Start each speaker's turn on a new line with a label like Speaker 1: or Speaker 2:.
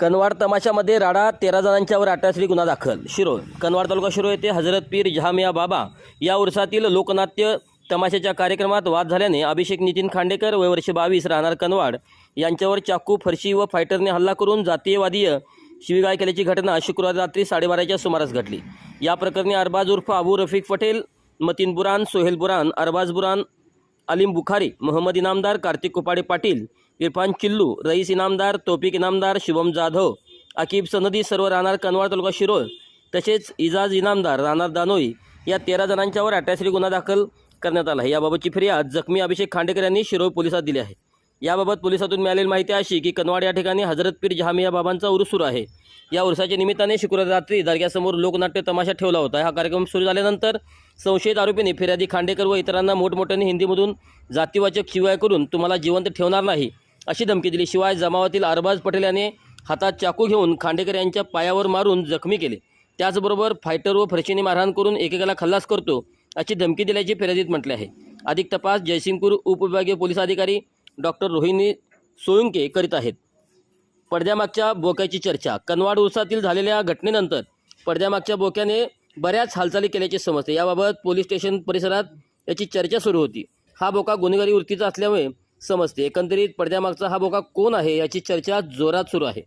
Speaker 1: कनवाड तमाशामध्ये राडा तेरा जणांच्यावर अटॅचरी गुन्हा दाखल. शिरोळ कनवाड तालुका शिरोळ येथे हजरत पीर जहामिया बाबा या उरसातील लोकनाट्य तमाशाच्या कार्यक्रमात वाद झाल्याने अभिषेक नितीन खांडेकर वय वर्ष बावीस राहणार कनवाड यांच्यावर चाकू फरशी व फायटरने हल्ला करून जातीयवादीय शिवीगाळ केल्याची घटना शुक्रवारी रात्री साडेबाराच्या सुमारास घडली. या प्रकरणी अरबाज उर्फ अबू रफिक पटेल मतीन बुरान सोहेल बुरान अरबाज बुरान अलीम बुखारी मोहम्मद इनामदार कार्तिक कुपाडे पाटील इरफान चिल्लू रईस इनामदार तोपिक इनामदार शुभम जाधव अकीब सनदी सर्व राहणार कनवाड तालुका शिरोळ तसेच इजाज इनामदार राहणार दानोई या तेरा जणांच्यावर अटॅचरी गुन्हा दाखल करण्यात आला आहे. याबाबतची फिर्याद जखमी अभिषेक खांडेकर यांनी शिरोळ पोलिसात दिली आहे. याबाबत पोलिसातून मिळालेली माहिती अशी की कनवाड या ठिकाणी हजरत पीर जहामिया बाबांचा उरूस सुरू आहे. या उरसाच्या निमित्ताने शुक्रवार रात्री दर्ग्यासमोर लोकनाट्य तमाशा ठेवला होता. हा कार्यक्रम सुरू झाल्यानंतर संशयित आरोपींनी फिर्यादी खांडेकर व इतरांना मोठमोठ्याने हिंदीमधून जातीवाचक शिवाय करून तुम्हाला जिवंत ठेवणार नाही. अशी धमकी दिली. शिवाय जमावातील अरबाज पटेल याने हातात चाकू घेऊन खांडेकर यांच्या पायावर मारून जखमी केले. त्याचबरोबर फायटर व फरशीने मारहाण करून एकेकाला खल्लास करतो अशी धमकी दिल्याचे फिर्यादीत म्हटले आहे. अधिक तपास जयसिंगपूर उपविभागीय पोलीस अधिकारी डॉक्टर रोहिणी सोळुंके करीत आहेत. पडद्यामागच्या बोक्याची चर्चा. कनवाड उरसातील झालेल्या घटनेनंतर पडद्यामागच्या बोक्याने बऱ्याच हालचाली केल्याचे समजते. याबाबत पोलीस स्टेशन परिसरात याची चर्चा सुरू होती. हा बोका गुन्हेगारी वृत्तीचा असल्यामुळे समजते. एकंदरीत पडद्यामागचा हा बोका कोण आहे याची चर्चा जोरात सुरू आहे.